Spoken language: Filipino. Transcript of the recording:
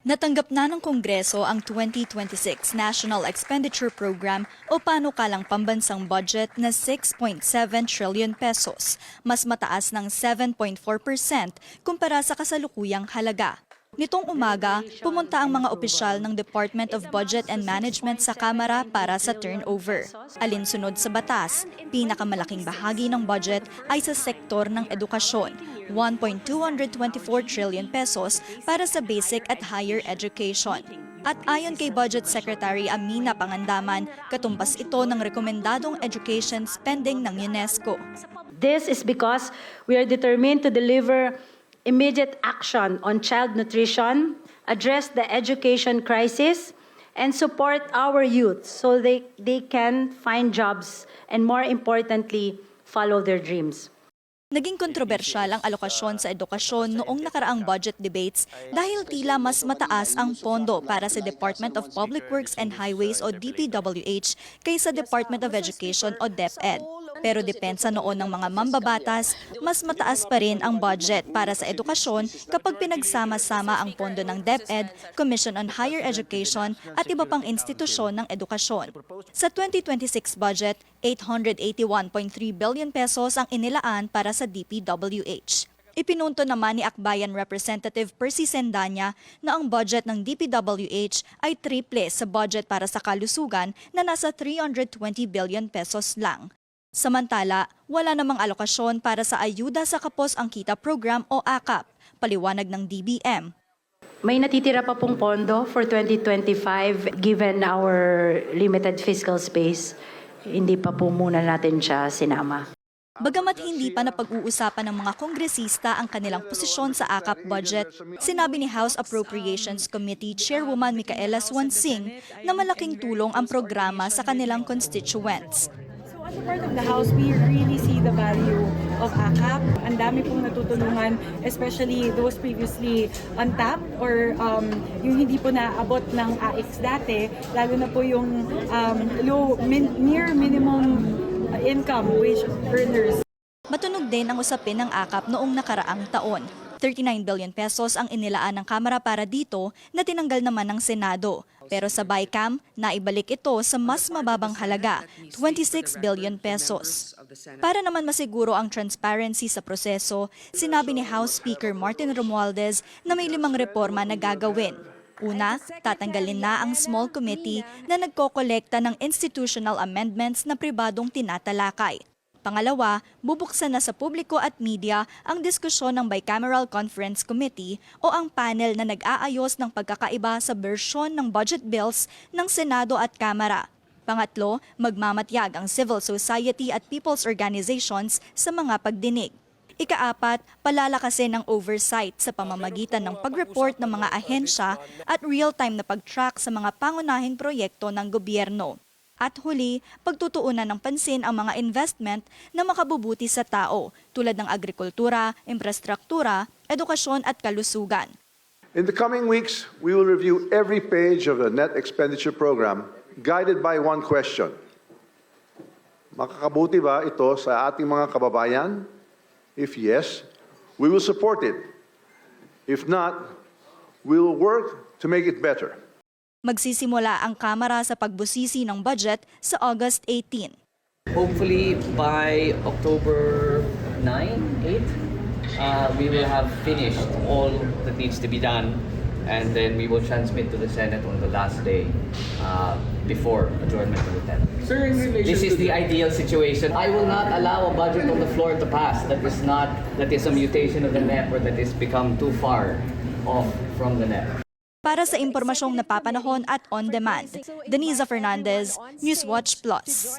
Natanggap na ng Kongreso ang 2026 National Expenditure Program o panukalang pambansang budget na 6.7 trillion pesos, mas mataas ng 7.4% kumpara sa kasalukuyang halaga. Nitong umaga, pumunta ang mga opisyal ng Department of Budget and Management sa Kamara para sa turnover. Alinsunod sa batas, pinakamalaking bahagi ng budget ay sa sektor ng edukasyon, 1.224 trillion pesos para sa basic at higher education. At ayon kay Budget Secretary Amina Pangandaman, katumbas ito ng rekomendadong education spending ng UNESCO. This is because we are determined to deliver immediate action on child nutrition, address the education crisis, and support our youth so they, they can find jobs and, more importantly, follow their dreams. Naging kontrobersyal ang alokasyon sa edukasyon noong nakaraang budget debates dahil tila mas mataas ang pondo para sa Department of Public Works and Highways o DPWH kaysa Department of Education o DepEd. Pero depensa noon ng mga mambabatas, mas mataas pa rin ang budget para sa edukasyon kapag pinagsama-sama ang pondo ng DepEd, Commission on Higher Education at iba pang institusyon ng edukasyon. Sa 2026 budget, 881.3 billion pesos ang inilaan para sa DPWH. Ipinunto naman ni Akbayan Representative Percy Sendanya na ang budget ng DPWH ay triple sa budget para sa kalusugan na nasa 320 billion pesos lang. Samantala, wala namang alokasyon para sa Ayuda sa Kapos ang Kita Program o AKAP, paliwanag ng DBM. May natitira pa pong pondo for 2025 given our limited fiscal space. Hindi pa po muna natin siya sinama. Bagamat hindi pa napag-uusapan ng mga kongresista ang kanilang posisyon sa AKAP budget, sinabi ni House Appropriations Committee Chairwoman Micaela Swansing na malaking tulong ang programa sa kanilang constituents. As a part of the House, we really see the value of AKAP. Ang dami pong natutulungan, especially those previously untapped or um, yung hindi po naabot ng AX dati, lalo na po yung um, low, min, near minimum income wage earners. Matunog din ang usapin ng AKAP noong nakaraang taon. 39 billion pesos ang inilaan ng Kamara para dito na tinanggal naman ng Senado. Pero sa BICAM, naibalik ito sa mas mababang halaga, 26 billion pesos. Para naman masiguro ang transparency sa proseso, sinabi ni House Speaker Martin Romualdez na may limang reforma na gagawin. Una, tatanggalin na ang small committee na nagkokolekta ng institutional amendments na pribadong tinatalakay. Pangalawa, bubuksan na sa publiko at media ang diskusyon ng Bicameral Conference Committee o ang panel na nag-aayos ng pagkakaiba sa bersyon ng budget bills ng Senado at Kamara. Pangatlo, magmamatyag ang civil society at people's organizations sa mga pagdinig. Ikaapat, palalakasin ang oversight sa pamamagitan ng pag-report ng mga ahensya at real-time na pag-track sa mga pangunahing proyekto ng gobyerno. At huli, pagtutuunan ng pansin ang mga investment na makabubuti sa tao tulad ng agrikultura, infrastruktura, edukasyon at kalusugan. In the coming weeks, we will review every page of the net expenditure program guided by one question. Makakabuti ba ito sa ating mga kababayan? If yes, we will support it. If not, we will work to make it better. Magsisimula ang Kamara sa pagbusisi ng budget sa August 18. Hopefully by October 9, 8, uh, we will have finished all that needs to be done and then we will transmit to the Senate on the last day uh, before adjournment of the 10th. Sir, in relation This is to the ideal situation. I will not allow a budget on the floor to pass that is not, that is a mutation of the NEP or that is become too far off from the NEP. Para sa impormasyong napapanahon at on demand, Denisa Fernandez, Newswatch Plus.